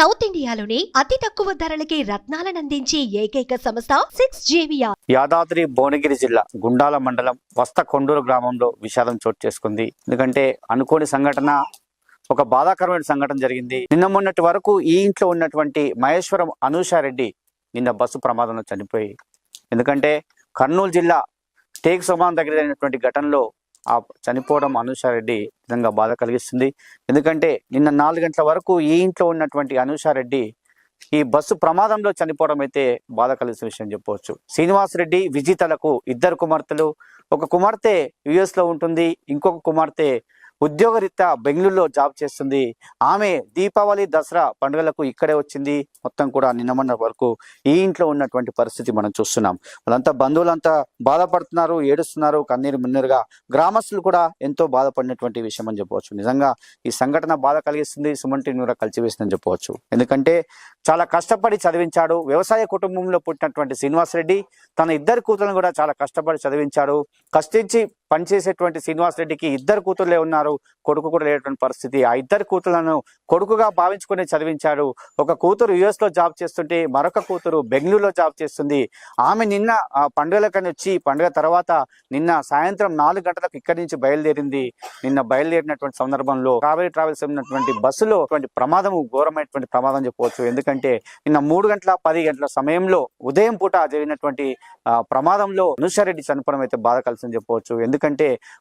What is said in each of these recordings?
South ఇండియాలోనే అతి తక్కువ ధరలకి రత్నాలనందించే ఏకైక సంస్థ సిక్స్ జేవియా యాదాద్రి భువనగిరి జిల్లా గుండాల మండలం వస్త కొండూరు గ్రామంలో విషాదం చోటు చేసుకుంది. ఎందుకంటే అనుకోని సంఘటన ఒక బాధాకరమైన సంఘటన జరిగింది. నిన్న మొన్నటి వరకు ఈ ఇంట్లో ఉన్నటువంటి మహేశ్వరం అనూషారెడ్డి నిన్న బస్సు ప్రమాదంలో చనిపోయి ఎందుకంటే కర్నూలు జిల్లా టేక్ సోమాన్ దగ్గర జరిగినటువంటి ఘటనలో ఆ చనిపోవడం అనూషారెడ్డి నిజంగా బాధ కలిగిస్తుంది. ఎందుకంటే నిన్న నాలుగు గంటల వరకు ఈ ఇంట్లో ఉన్నటువంటి అనూషారెడ్డి ఈ బస్సు ప్రమాదంలో చనిపోవడం అయితే బాధ కలిగిన విషయం చెప్పవచ్చు. శ్రీనివాస్ రెడ్డి ఇద్దరు కుమార్తెలు. ఒక కుమార్తె యుఎస్లో ఉంటుంది. ఇంకొక కుమార్తె ఉద్యోగరీత్యా బెంగళూరులో జాబ్ చేస్తుంది. ఆమె దీపావళి దసరా పండుగలకు ఇక్కడే వచ్చింది. మొత్తం కూడా నిన్నమన్న వరకు ఈ ఇంట్లో ఉన్నటువంటి పరిస్థితి మనం చూస్తున్నాం. వాళ్ళంతా బంధువులంతా బాధపడుతున్నారు ఏడుస్తున్నారు కన్నీరు మున్నీరుగా గ్రామస్తులు కూడా ఎంతో బాధపడినటువంటి విషయం అని చెప్పవచ్చు. నిజంగా ఈ సంఘటన బాధ కలిగిస్తుంది సుమంటిని కూడా కలిసివేసిందని చెప్పవచ్చు. ఎందుకంటే చాలా కష్టపడి చదివించాడు. వ్యవసాయ కుటుంబంలో పుట్టినటువంటి శ్రీనివాస్ రెడ్డి తన ఇద్దరు కూతులను కూడా చాలా కష్టపడి చదివించాడు. కష్టించి పనిచేసేటువంటి శ్రీనివాస్ రెడ్డికి ఇద్దరు కూతుర్లే ఉన్నారు కొడుకు కూడా లేనటువంటి పరిస్థితి. ఆ ఇద్దరు కూతుర్లను కొడుకుగా భావించుకునే చదివించాడు. ఒక కూతురు యుఎస్లో జాబ్ చేస్తుంటే మరొక కూతురు బెంగళూరులో జాబ్ చేస్తుంది. ఆమె నిన్న ఆ పండుగలకని వచ్చి పండుగ తర్వాత నిన్న సాయంత్రం నాలుగు గంటలకు ఇక్కడి నుంచి బయలుదేరింది. నిన్న బయలుదేరినటువంటి సందర్భంలో కావేరీ ట్రావెల్స్ ఉన్నటువంటి బస్సులో ప్రమాదము ప్రమాదం ఘోరమైనటువంటి ప్రమాదం చెప్పవచ్చు. ఎందుకంటే నిన్న మూడు గంటల పది గంటల సమయంలో ఉదయం పూట జరిగినటువంటి ప్రమాదంలో అనుషారెడ్డి చనిపోవడం అయితే బాధ కలిసిందని చెప్పవచ్చు. ఎందుకంటే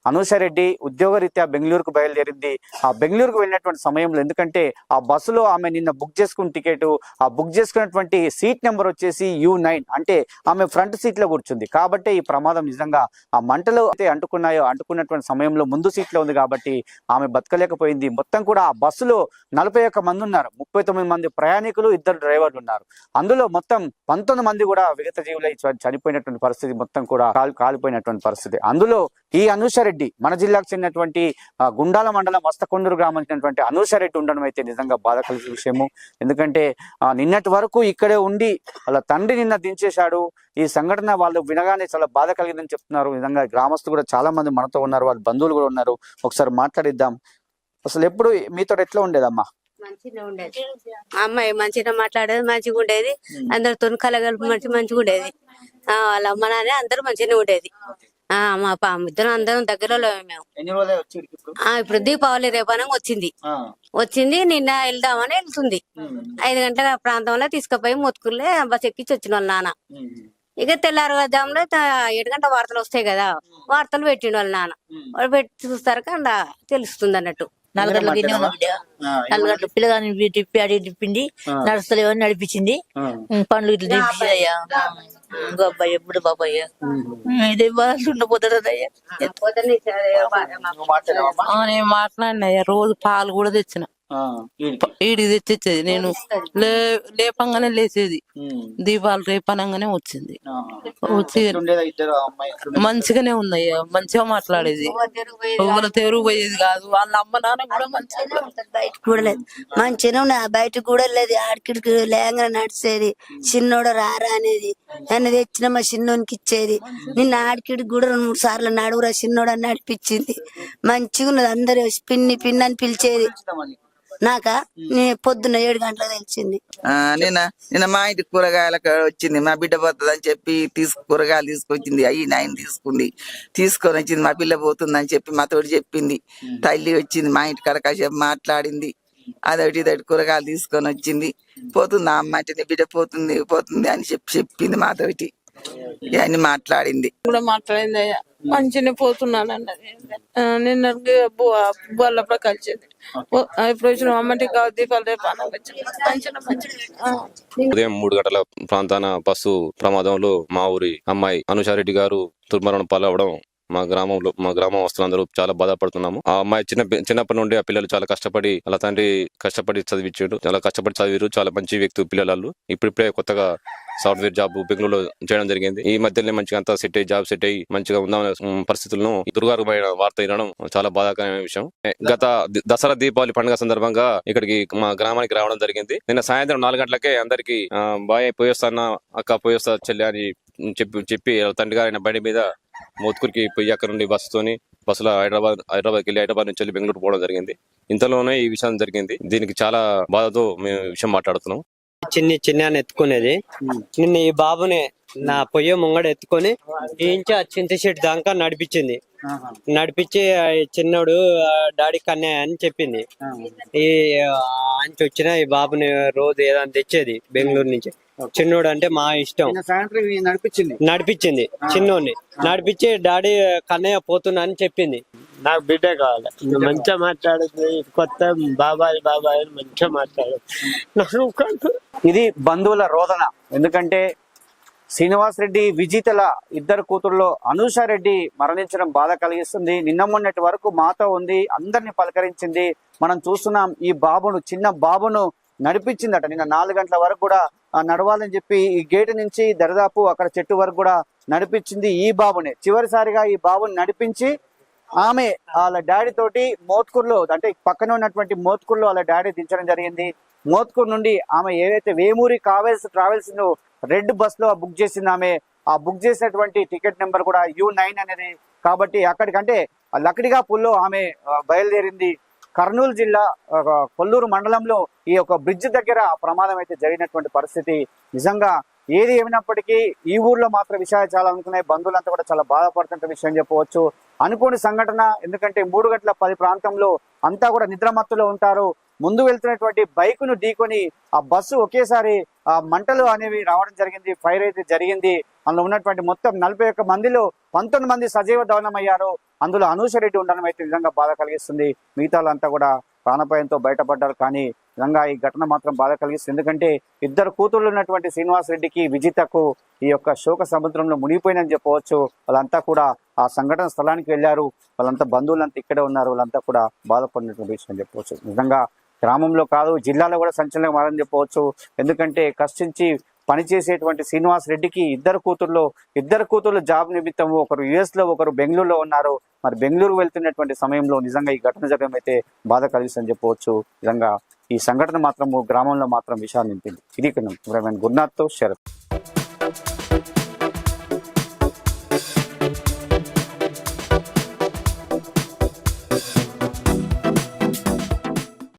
అనూషారెడ్డి ఉద్యోగరీత్యా బెంగళూరుకు బయలుదేరింది. ఆ బెంగళూరుకు వెళ్ళినటువంటి సమయంలో ఎందుకంటే ఆ బస్సులో ఆమె నిన్న బుక్ చేసుకున్న టికెట్ ఆ బుక్ చేసుకున్నటువంటి సీట్ నెంబర్ వచ్చేసి యూ నైన్ అంటే ఆమె ఫ్రంట్ సీట్లో కూర్చుంది. కాబట్టి ఈ ప్రమాదం నిజంగా ఆ మంటలు అయితే అంటుకున్నాయో అంటుకున్నటువంటి సమయంలో ముందు సీట్లో ఉంది కాబట్టి ఆమె బతకలేకపోయింది. మొత్తం కూడా ఆ బస్సులో నలభై ఒక్క మంది ఉన్నారు. ముప్పై తొమ్మిది మంది ప్రయాణికులు ఇద్దరు డ్రైవర్లు ఉన్నారు. అందులో మొత్తం పంతొమ్మిది మంది కూడా విగత జీవులై చనిపోయినటువంటి పరిస్థితి మొత్తం కూడా కాలు కాలిపోయినటువంటి పరిస్థితి. అందులో ఈ అనూషారెడ్డి మన జిల్లాకు చెందినటువంటి గుండాల మండలం వస్తకొండూరు గ్రామం చెందినటువంటి అనూషారెడ్డి ఉండడం అయితే నిజంగా బాధ కలిగే విషయము. ఎందుకంటే నిన్నటి వరకు ఇక్కడే ఉండి వాళ్ళ తండ్రి నిన్న దించేశాడు. ఈ సంఘటన వాళ్ళు వినగానే చాలా బాధ కలిగిందని చెప్తున్నారు. నిజంగా గ్రామస్తులు కూడా చాలా మంది మనతో ఉన్నారు. వాళ్ళ బంధువులు కూడా ఉన్నారు. ఒకసారి మాట్లాడిద్దాం. అసలు ఎప్పుడు మీతో ఎట్లా ఉండేదమ్మా? మంచిగా ఉండేది. అమ్మాయి మంచిగా మాట్లాడేది మంచిగా ఉండేది. అందరితో కలగలిపి మంచి మంచిగా ఉండేది. వాళ్ళ అమ్మ నాన్న అందరూ మంచిగానే ఉండేది. మా ఇద్దరం అందరం దగ్గరలో మేము. ఇప్పుడు? దీపావళి రేపనంగా వచ్చింది. వచ్చింది నిన్న వెళ్దామని వెళ్తుంది. ఐదు గంటల ప్రాంతంలో తీసుకుపోయి మొత్తుకులే బస్ ఎక్కించి వచ్చిన వాళ్ళ నాన్న. ఇక తెల్లారుజాములో ఏడు గంటల వార్తలు వస్తాయి కదా వార్తలు పెట్టిండు వాళ్ళ నాన్న. వాళ్ళు పెట్టి చూస్తారు కదా తెలుస్తుంది అన్నట్టు. నాలుగు గంటలకు గిన్నె ఉన్న బిడ్డ. నాలుగు గంటల పిల్లగాని తిప్పి అడిగి తిప్పింది నడుస్తలేవని నడిపించింది. పండ్లు ఇట్లా తిప్పింది అయ్యా. ఇంకో అబ్బాయి ఎప్పుడు బాబాయ్ ఇదే బాగా ఉండబోతాడయ్యా నేను మాట్లాడినయ్యా రోజు పాలు కూడా తెచ్చిన. ఈడికి తెచ్చిచ్చేది నేను లే లేపంగానే లేచేది దీపాలు రేపనంగానే వచ్చింది. వచ్చి మంచిగానే ఉందయ్యా. మంచిగా మాట్లాడేది. తెరుగు పోయేది కాదు. వాళ్ళ అమ్మ నాన్న కూడా మంచిగా బయటకు కూడా లేదు. మంచిగా ఉన్నది బయటకు కూడా లేదు. ఆడికిడికి లేంగా నడిచేది. చిన్నోడు రారా అనేది. నన్ను తెచ్చిన మా చిన్నోనికి ఇచ్చేది. నిన్న ఆడికిడికి కూడా రెండు మూడు సార్లు నడువురా చిన్నోడు అని నడిపించింది. మంచిగా ఉన్నది. అందరు పిన్ని పిన్ని అని పిలిచేది. నాక నీ పొద్దున్న ఏడు గంటలకు తెలిసింది ఆ, నిన్న నిన్న మా ఇంటి కూరగాయలకు వచ్చింది. మా బిడ్డ పోతుంది అని చెప్పి తీసుకు కూరగాయలు తీసుకొచ్చింది. అయ్యి నాయన తీసుకుంది. తీసుకొని వచ్చింది. మా పిల్ల పోతుంది అని చెప్పి మా తోటి చెప్పింది. తల్లి వచ్చింది. మా ఇంటి కాడ కాసేపు మాట్లాడింది. అదొకటి ఇదొకటి కూరగాయలు తీసుకొని వచ్చింది. పోతుంది ఆ అమ్మ? అంటే నీ బిడ్డ పోతుంది పోతుంది అని చెప్పి చెప్పింది మాతోటి. ఇవన్నీ మాట్లాడింది. కూడా మాట్లాడింది. అయ్యా మంచిగానే పోతున్నాను అన్నది నిన్న బొల్లప్పుడు కలిసింది ఇప్పుడు వచ్చిన అమ్మటి దీపాలు రేపు మంచిగా మంచిగా. ఉదయం మూడు గంటల ప్రాంతాన బస్సు ప్రమాదంలో మా ఊరి అమ్మాయి అనుషారెడ్డి గారు దుర్మరణం పాలవడం మా గ్రామంలో మా గ్రామం వస్తున్నందరూ చాలా బాధపడుతున్నాము. ఆ అమ్మాయి చిన్న చిన్నప్పటి నుండి ఆ పిల్లలు చాలా కష్టపడి వాళ్ళ తండ్రి కష్టపడి చదివించాడు. చాలా కష్టపడి చదివారు చాలా మంచి వ్యక్తి పిల్లలు ఇప్పుడిప్పుడే కొత్తగా సాఫ్ట్వేర్ జాబ్ బెంగళూరులో చేయడం జరిగింది. ఈ మధ్యనే మంచిగా అంతా సెట్ అయ్యి జాబ్ సెట్ అయ్యి మంచిగా ఉందామనే పరిస్థితులను ఈ దుర్గారమైన వార్త వినడం చాలా బాధాకరమైన విషయం. గత దసరా దీపావళి పండుగ సందర్భంగా ఇక్కడికి మా గ్రామానికి రావడం జరిగింది. నిన్న సాయంత్రం నాలుగు గంటలకే అందరికి బాయ్ పోయొస్తానా అక్క పోయొస్తా చెల్లి అని చెప్పి చెప్పి తండ్రి గారు ఆయన బండి మీద మోత్కూరికి పోయి అక్కడ నుండి బస్సుతోని బస్సులో హైదరాబాద్ హైదరాబాద్కి వెళ్ళి హైదరాబాద్ నుంచి వెళ్ళి బెంగళూరు పోవడం జరిగింది. ఇంతలోనే ఈ విషయం జరిగింది. దీనికి చాలా బాధతో మేము విషయం మాట్లాడుతున్నాం. చిన్ని చిన్న అని ఎత్తుకునేది నిన్న ఈ బాబుని నా పొయ్యి ముంగడ ఎత్తుకొని ఇంచు ఆ చింత చెట్టు దాకా నడిపించింది. నడిపించి చిన్నోడు డాడీ కన్నయ్య అని చెప్పింది. ఈ అంచు వచ్చిన ఈ బాబుని రోజు ఏదైనా తెచ్చేది బెంగళూరు నుంచి. చిన్నోడు అంటే మా ఇష్టం. నడిపించింది? నడిపించింది. చిన్నోడిని. నడిపించి డాడీ కన్నయ్య పోతున్నా అని చెప్పింది. నాకు బిడ్డ కావాలి. మంచిగా మాట్లాడుతుంది కొత్త బాబాయ్ బాబాయ్ అని మంచిగా మాట్లాడు. నాకు కాదు. ఇది బంధువుల రోదన. ఎందుకంటే శ్రీనివాస్ రెడ్డి విజితల ఇద్దరు కూతుర్లో అనూష రెడ్డి మరణించడం బాధ కలిగిస్తుంది. నిన్న మొన్నటి వరకు మాతో ఉంది అందరిని పలకరించింది. మనం చూస్తున్నాం ఈ బాబును చిన్న బాబును నడిపించిందట. నిన్న నాలుగు గంటల వరకు కూడా నడవాలని చెప్పి ఈ గేటు నుంచి దరిదాపు అక్కడ చెట్టు వరకు కూడా నడిపించింది ఈ బాబునే. చివరిసారిగా ఈ బాబుని నడిపించి ఆమె వాళ్ళ డాడీ తోటి మోత్కూర్లో అంటే పక్కన ఉన్నటువంటి మోత్కూర్లో వాళ్ళ డాడీ దించడం జరిగింది. మోత్కూర్ నుండి ఆమె ఏదైతే వేమూరి కావేల్స్ ట్రావెల్స్ను రెడ్ బస్లో బుక్ చేసింది ఆమె ఆ బుక్ చేసినటువంటి టికెట్ నెంబర్ కూడా యూ నైన్ అనేది. కాబట్టి అక్కడికంటే ఆ లక్డిగా పుల్లో ఆమె బయలుదేరింది. కర్నూలు జిల్లా కొల్లూరు మండలంలో ఈ యొక్క బ్రిడ్జ్ దగ్గర ప్రమాదం అయితే జరిగినటువంటి పరిస్థితి. నిజంగా ఏది ఏమైనప్పటికీ ఈ ఊర్లో మాత్రం విషయాలు చాలా అనుకున్నాయి బంధువులంతా కూడా చాలా బాధపడుతున్న విషయం చెప్పవచ్చు. అనుకోని సంఘటన ఎందుకంటే మూడు గంటల పది ప్రాంతంలో అంతా కూడా నిద్రమత్తులో ఉంటారు. ముందు వెళ్తున్నటువంటి బైక్ను ఢీకొని ఆ బస్సు ఒకేసారి ఆ మంటలు అనేవి రావడం జరిగింది. ఫైర్ అయితే జరిగింది. అందులో ఉన్నటువంటి మొత్తం నలభై ఒక్క మందిలో పంతొమ్మిది మంది సజీవ దహనం అయ్యారు అందులో అనూష రెడ్డి ఉండడం అయితే నిజంగా బాధ కలిగిస్తుంది. మిగతా కూడా ప్రాణభయంతో బయటపడ్డారు. కానీ నిజంగా ఈ ఘటన మాత్రం బాధ కలిగిస్తుంది. ఎందుకంటే ఇద్దరు కూతుళ్ళు ఉన్నటువంటి శ్రీనివాస్ రెడ్డికి విజితకు ఈ యొక్క శోక సముద్రంలో మునిగిపోయిందని చెప్పవచ్చు. వాళ్ళంతా కూడా ఆ సంఘటన స్థలానికి వెళ్ళారు. వాళ్ళంతా బంధువులంతా ఇక్కడే ఉన్నారు. వాళ్ళంతా కూడా బాధపడినటువంటి విషయం చెప్పవచ్చు. నిజంగా గ్రామంలో కాదు జిల్లాలో కూడా సంచలనం మారని చెప్పవచ్చు. ఎందుకంటే కష్టించి పనిచేసేటువంటి శ్రీనివాస్ రెడ్డికి ఇద్దరు కూతుర్లు ఇద్దరు కూతుర్లు జాబ్ నిమిత్తం ఒకరు యుఎస్లో ఒకరు బెంగళూరులో ఉన్నారు. మరి బెంగళూరు వెళ్తున్నటువంటి సమయంలో నిజంగా ఈ ఘటన జరగడం అయితే బాధ కలిగిస్తుందని చెప్పవచ్చు. నిజంగా ఈ సంఘటన మాత్రం గ్రామంలో మాత్రం విషయాలు నింపింది. ఇది ఇక్కడ గురునాథ్తో శరత్.